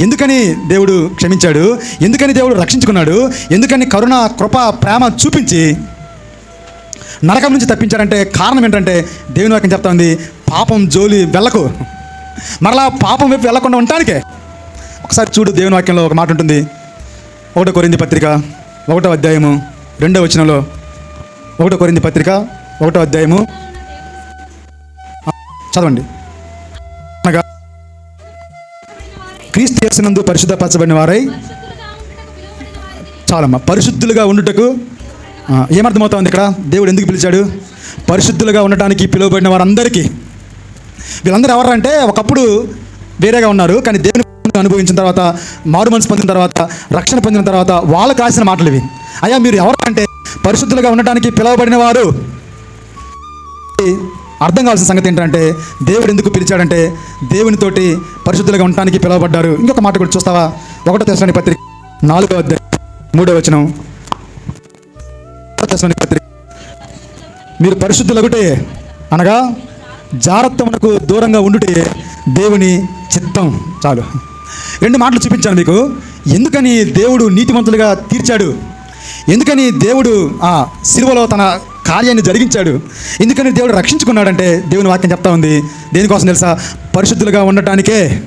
ఎందుకని దేవుడు క్షమించాడు? ఎందుకని దేవుడు రక్షించుకున్నాడు? ఎందుకని కరుణ కృప ప్రేమ చూపించి నరకం నుంచి తప్పించాడంటే కారణం ఏంటంటే దేవుని వాక్యం చెప్తా ఉంది పాపం జోలి వెళ్ళకు. మరలా పాపం వైపు వెళ్ళకుండా ఉండటానికే. ఒకసారి చూడు దేవుని వాక్యంలో ఒక మాట ఉంటుంది. ఒకటో కొరింది పత్రిక ఒకటో అధ్యాయము రెండో వచనంలో. ఒకటో కొరింది పత్రిక ఒకటో అధ్యాయము. చదవండి. అనగా క్రీస్తు యేసునందు పరిశుద్ధపరచబడిన వారై చాలమ్మా. పరిశుద్ధులుగా ఉండుటకు ఆ, ఏమర్థమవుతోంది ఇక్కడ? దేవుడు ఎందుకు పిలిచాడు? పరిశుద్ధులుగా ఉండటానికి పిలువబడిన వారందరికీ. వీళ్ళందరూ ఎవరంటే ఒకప్పుడు వేరేగా ఉన్నారు కానీ దేవుని అనుభవించిన తర్వాత మారు మనసు పొందిన తర్వాత రక్షణ పొందిన తర్వాత వాళ్ళకు రాసిన మాటలు ఇవి. అయ్యా మీరు ఎవరంటే అంటే పరిశుద్ధులుగా ఉండటానికి పిలువబడిన వారు? అర్థం కావాల్సిన సంగతి ఏంటంటే దేవుడు ఎందుకు పిలిచాడంటే దేవునితోటి పరిశుద్ధులుగా ఉండటానికి పిలువబడ్డారు. ఇంకొక మాట కూడా చూస్తావా? ఒకటో తెసలోని పత్రిక నాలుగో అధ్యాయం మూడో వచనం. ఒకటో పత్రిక. మీరు పరిశుద్ధులగుటే అనగా జారత్వమునకు దూరంగా ఉండుటే దేవుని చిత్తం. చాలు. రెండు మాటలు చూపించాను మీకు. ఎందుకని దేవుడు నీతిమంతులుగా తీర్చాడు? ఎందుకని దేవుడు ఆ సిలువలో తన కార్యాన్ని జరిగించాడు. ఎందుకని దేవుడు రక్షించుకున్నాడంటే దేవుని వాక్యం చెప్తా ఉంది. దేనికోసం తెలుసా? పరిశుద్ధులుగా ఉండటానికే.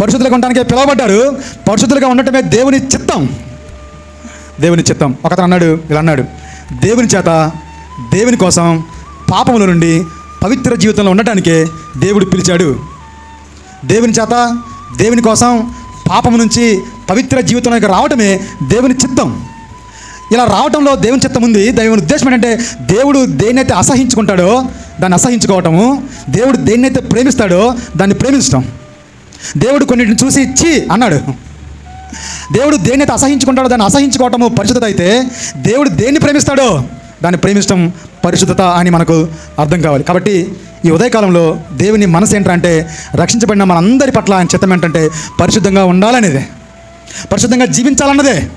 పరిశుద్ధులుగా ఉండటానికే పిలువబడ్డారు పరిశుద్ధులుగా ఉండటమే దేవుని చిత్తం. దేవుని చిత్తం. ఒకతను అన్నాడు ఇలా అన్నాడు దేవుని చేత దేవుని కోసం పాపముల నుండి పవిత్ర జీవితంలో ఉండటానికే దేవుడు పిలిచాడు. దేవుని చేత దేవుని కోసం పాపము నుంచి పవిత్ర జీవితంలోకి రావటమే దేవుని చిత్తం. ఇలా రావటంలో దేవుని చిత్తం ఉంది. దేవుని ఉద్దేశం ఏంటంటే దేవుడు దేన్నైతే అసహించుకుంటాడో దాన్ని అసహించుకోవటము. దేవుడు దేన్నైతే ప్రేమిస్తాడో దాన్ని ప్రేమించటం. దేవుడు కొన్నిటిని చూసి ఇచ్చి అన్నాడు. దేవుడు దేన్నైతే అసహించుకుంటాడో దాన్ని అసహించుకోవటము పరిశుద్ధత అయితే దేవుడు దేన్ని ప్రేమిస్తాడో దాన్ని ప్రేమించడం పరిశుద్ధత అని మనకు అర్థం కావాలి. కాబట్టి ఈ ఉదయకాలంలో దేవుని మనసు ఏంటంటే రక్షించబడిన మనందరి పట్ల ఆయన చిత్తం ఏంటంటే పరిశుద్ధంగా ఉండాలనేదే. పరిశుద్ధంగా జీవించాలన్నదే.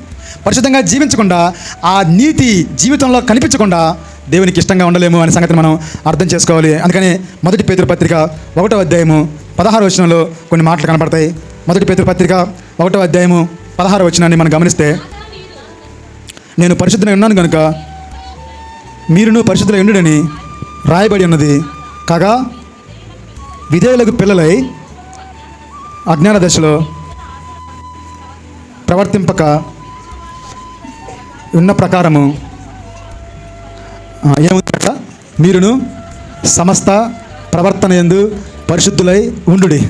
పరిశుద్ధంగా జీవించకుండా ఆ నీతి జీవితంలో కనిపించకుండా దేవునికి ఇష్టంగా ఉండలేము అనే సంగతిని మనం అర్థం చేసుకోవాలి. అందుకని మొదటి పేతురు పత్రిక ఒకటో అధ్యాయము పదహారు వచనంలో కొన్ని మాటలు కనపడతాయి. మొదటి పేతురు పత్రిక ఒకటో అధ్యాయము పదహారు వచనాన్ని మనం గమనిస్తే నేను పరిశుద్ధంగా ఉన్నాను కనుక మీరును పరిశుద్ధులై ఎండుడని రాయబడి ఉన్నది. కాగా విధేయులకు పిల్లలై అజ్ఞాన దశలో ప్రవర్తింపక ఉన్న ప్రకారము ఏముందట? మీరును సమస్త ప్రవర్తన ఎందు పరిశుద్ధులై ఉండుడి.